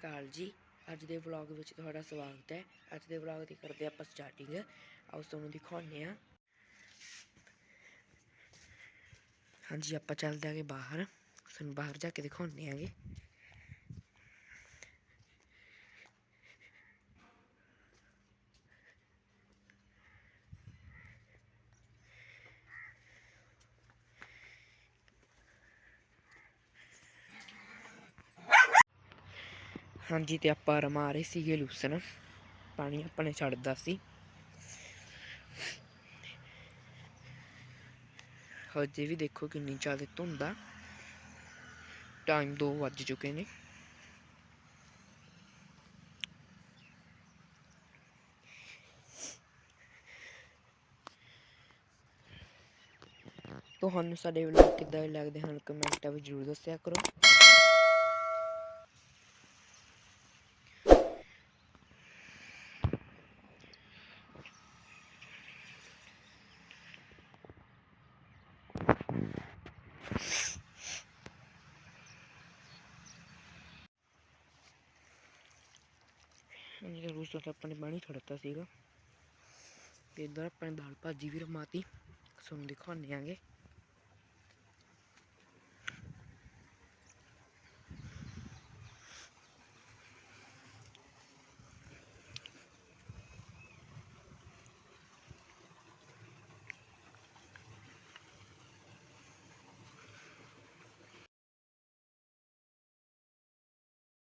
ਅਕਾਲ ਜੀ। ਅੱਜ ਦੇ ਵਲੌਗ ਵਿੱਚ ਤੁਹਾਡਾ ਸਵਾਗਤ ਹੈ। ਅੱਜ ਦੇ ਵਲੌਗ ਦੀ ਕਰਦੇ ਆਪਾਂ ਸਟਾਰਟਿੰਗ ਆਓ ਤੁਹਾਨੂੰ ਦਿਖਾਉਂਦੇ ਆ ਹਾਂਜੀ, ਆਪਾਂ ਚੱਲਦੇ ਆਂਗੇ ਬਾਹਰ। ਤੁਹਾਨੂੰ ਬਾਹਰ ਜਾ ਕੇ ਦਿਖਾਉਂਦੇ ਆਂਗੇ। ਹਾਂਜੀ, ਤੇ ਆਪਾਂ ਰਮਾ ਰਹੇ ਸੀਗੇ ਲੂਸਨ ਪਾਣੀ ਆਪਣੇ ਛੱਡਦਾ ਸੀ। ਹਜੇ ਵੀ ਦੇਖੋ ਕਿੰਨੀ ਜ਼ਿਆਦਾ ਧੁੰਦ ਆ। ਟਾਈਮ 2 ਵੱਜ ਚੁੱਕੇ ਨੇ। ਤੁਹਾਨੂੰ ਸਾਡੇ ਵਲੌਗ ਕਿੱਦਾਂ ਲੱਗਦੇ ਹਨ ਕਮੈਂਟਾਂ ਵਿੱਚ ਜ਼ਰੂਰ ਦੱਸਿਆ ਕਰੋ। ਜਿਹੜਾ ਰੂਸ ਤੋਂ ਆਪਾਂ ਨੇ ਪਾਣੀ ਛੱਡਤਾ ਸੀਗਾ। ਤੇ ਇਧਰ ਆਪਾਂ ਨੇ ਦਾਲ ਭਾਜੀ ਵੀ ਰਮਾਤੀ। ਤੁਹਾਨੂੰ ਦਿਖਾਉਂਦੇ ਆਂਗੇ।